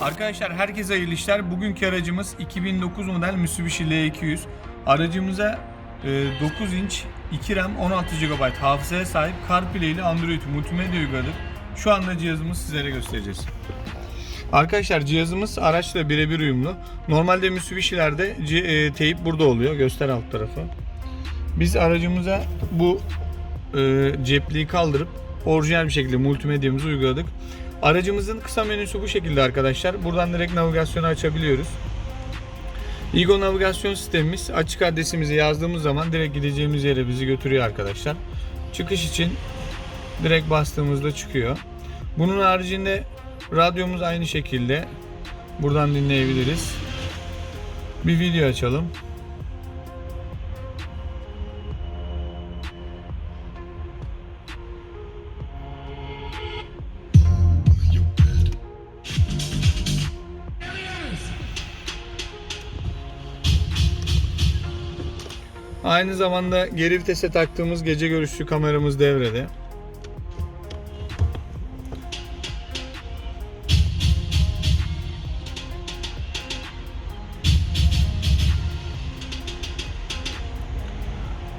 Arkadaşlar herkese hayırlı işler. Bugünkü aracımız 2009 model Mitsubishi L200. Aracımıza e, 9 inç 2 RAM 16 GB hafızaya sahip CarPlay ile Android multimedya uyguladık. Şu anda cihazımızı sizlere göstereceğiz. Arkadaşlar cihazımız araçla birebir uyumlu. Normalde Mitsubishi'lerde e, teyip burada oluyor. Göster alt tarafı. Biz aracımıza bu e, cepliği kaldırıp orijinal bir şekilde multimedyamızı uyguladık. Aracımızın kısa menüsü bu şekilde arkadaşlar. Buradan direkt navigasyonu açabiliyoruz. Igo navigasyon sistemimiz açık adresimizi yazdığımız zaman direkt gideceğimiz yere bizi götürüyor arkadaşlar. Çıkış için direkt bastığımızda çıkıyor. Bunun haricinde radyomuz aynı şekilde buradan dinleyebiliriz. Bir video açalım. Aynı zamanda geri vitese taktığımız gece görüşlü kameramız devrede.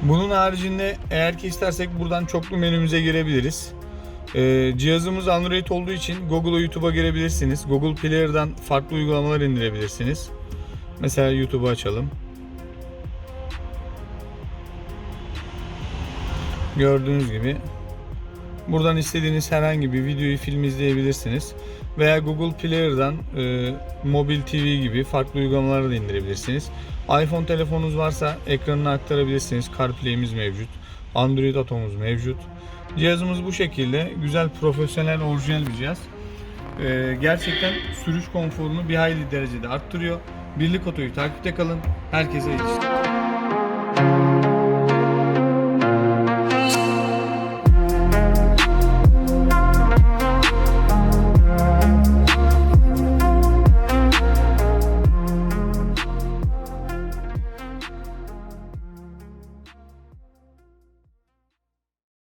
Bunun haricinde eğer ki istersek buradan çoklu menümüze girebiliriz. Ee, cihazımız Android olduğu için Google'a YouTube'a girebilirsiniz. Google Player'dan farklı uygulamalar indirebilirsiniz. Mesela YouTube'u açalım. Gördüğünüz gibi buradan istediğiniz herhangi bir videoyu film izleyebilirsiniz. Veya Google Player'dan e, mobil TV gibi farklı uygulamaları da indirebilirsiniz. iPhone telefonunuz varsa ekranına aktarabilirsiniz. CarPlay'imiz mevcut. Android Auto'muz mevcut. Cihazımız bu şekilde. Güzel, profesyonel, orijinal bir cihaz. E, gerçekten sürüş konforunu bir hayli derecede arttırıyor. Birlik Oto'yu takipte kalın. Herkese iyi.